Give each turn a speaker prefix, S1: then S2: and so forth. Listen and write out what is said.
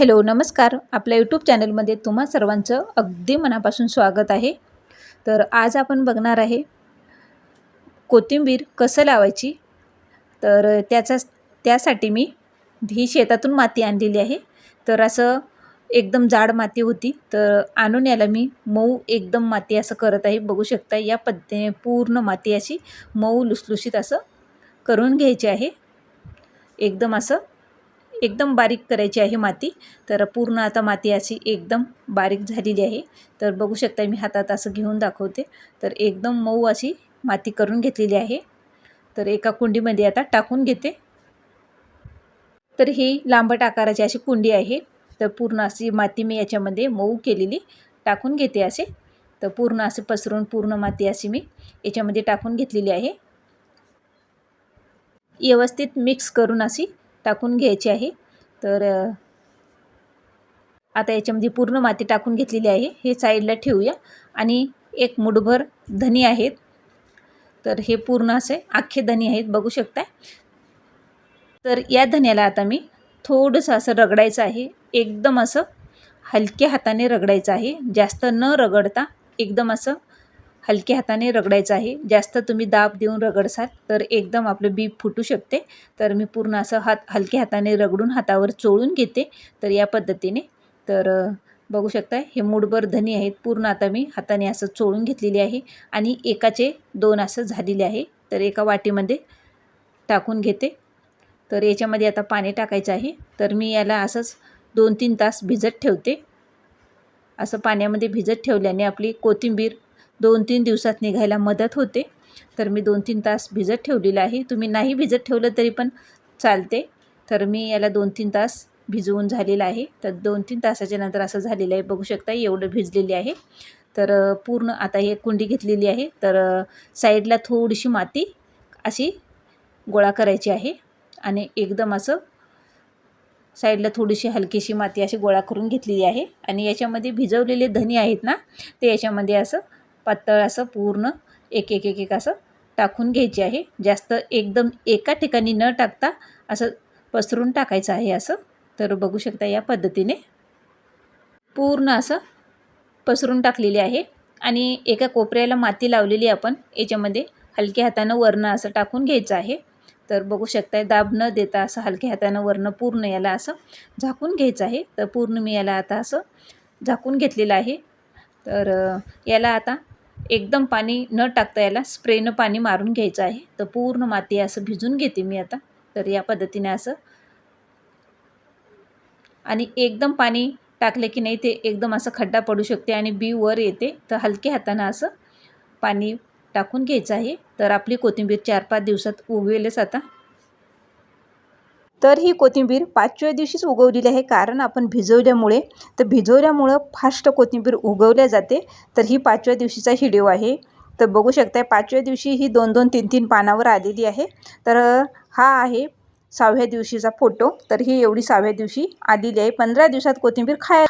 S1: Hello नमस्कार. आपल्या YouTube चॅनलमध्ये तुम्हा सर्वांचं अगदी मनापासून स्वागत आहे. तर आज आपण बघणार आहे कोथिंबीर कसं लावायची? तर त्याचा त्यासाठी मी ही शेतातून माती आणलेली आहे. तर असं एकदम जाड माती होती. तर आणून याला मी मऊ एकदम माती असं करत आहे. बघू शकता या पद्धतीने पूर्ण माती अशी मऊ लुसलुशीत असं करून घ्यायची आहे. एकदम असं एकदम बारीक करायची आहे माती. तर पूर्ण आता माती अशी एकदम बारीक झालेली आहे. तर बघू शकता मी हातात असं घेऊन दाखवते. तर एकदम मऊ अशी माती करून घेतलेली आहे. तर एका कुंडीमध्ये आता टाकून घेते. तर ही लांबट आकाराची अशी कुंडी आहे. तर पूर्ण अशी माती मी याच्यामध्ये मऊ केलेली टाकून घेते असे. तर पूर्ण असे पसरून पूर्ण माती अशी मी याच्यामध्ये टाकून घेतलेली आहे. व्यवस्थित मिक्स करून अशी टाकून घ्यायची आहे. तर आता याच्यामध्ये पूर्ण माती टाकून घेतलेली आहे. हे साईडला ठेवूया. आणि एक मुठभर धनी आहेत. तर हे पूर्ण असे अख्खे धनी आहेत बघू शकताय. तर या धन्याला आता मी थोडंसं असं रगडायचं आहे. एकदम असं हलक्या हाताने रगडायचं आहे. जास्त न रगडता एकदम असं हलक्या हाताने रगडायचं आहे. जास्त तुम्ही दाब देऊन रगडसाल तर एकदम आपलं बी फुटू शकते. तर मी पूर्ण असं हात हलक्या हाताने रगडून हातावर चोळून घेते. तर या पद्धतीने. तर बघू शकता हे मूडभर धनी आहेत. पूर्ण आता मी हाताने असं चोळून घेतलेली आहे. आणि एकाचे दोन असं झालेले आहे. तर एका वाटीमध्ये टाकून घेते. तर याच्यामध्ये आता पाणी टाकायचं आहे. तर मी याला असंच दोन तीन तास भिजत ठेवते. असं पाण्यामध्ये भिजत ठेवल्याने आपली कोथिंबीर दोन तीन दिवसात निघायला मदत होते. तर मी दोन तीन तास भिजत ठेवलेलं आहे. तुम्ही नाही भिजत ठेवलं तरी पण चालते. तर मी याला दोन तीन तास भिजवून झालेलं आहे. तर दोन तीन तासाच्या नंतर असं झालेलं आहे. बघू शकता एवढं भिजलेली आहे. तर पूर्ण आता हे कुंडी घेतलेली आहे. तर साईडला थोडीशी माती अशी गोळा करायची आहे. आणि एकदम असं साईडला थोडीशी हलकीशी माती अशी गोळा करून घेतलेली आहे. आणि याच्यामध्ये भिजवलेले धनी आहेत ना ते याच्यामध्ये असं पातळ असं पूर्ण एक एक एक एक असं टाकून घ्यायची आहे. जास्त एकदम एका ठिकाणी न टाकता असं पसरून टाकायचं आहे असं. तर बघू शकता या पद्धतीने पूर्ण असं पसरून टाकलेले आहे. आणि एका कोपऱ्याला माती लावलेली आपण. याच्यामध्ये हलक्या हातानं वरनं असं टाकून घ्यायचं आहे. तर बघू शकता दाब न देता असं हलक्या हातानं वरनं पूर्ण याला असं झाकून घ्यायचं आहे. तर पूर्ण मी याला आता असं झाकून घेतलेलं आहे. तर याला आता एकदम पाणी न टाकता याला स्प्रेनं पाणी मारून घ्यायचं आहे. तर पूर्ण माती असं भिजून घेते मी आता. तर या पद्धतीने असं आणि एकदम पाणी टाकले की नाही ते एकदम असं खड्डा पडू शकते आणि बी वर येते. तर हलक्या हातानं असं पाणी टाकून घ्यायचं आहे. तर आपली कोथिंबीर चार पाच दिवसात उगवेलच आता. तर ही कोथिंबीर पाचव्या दिवशीच उगवलेली आहे. कारण आपण भिजवल्यामुळे तर भिजवल्यामुळं फास्ट कोथिंबीर उगवल्या जाते. तर ही पाचव्या दिवशीचा हिडिओ आहे. तर बघू शकताय पाचव्या दिवशी ही दोन दोन तीन तीन पानावर आलेली आहे. तर हा आहे सहाव्या दिवशीचा फोटो. तर ही एवढी सहाव्या दिवशी आलेली आहे. पंधरा दिवसात कोथिंबीर खाय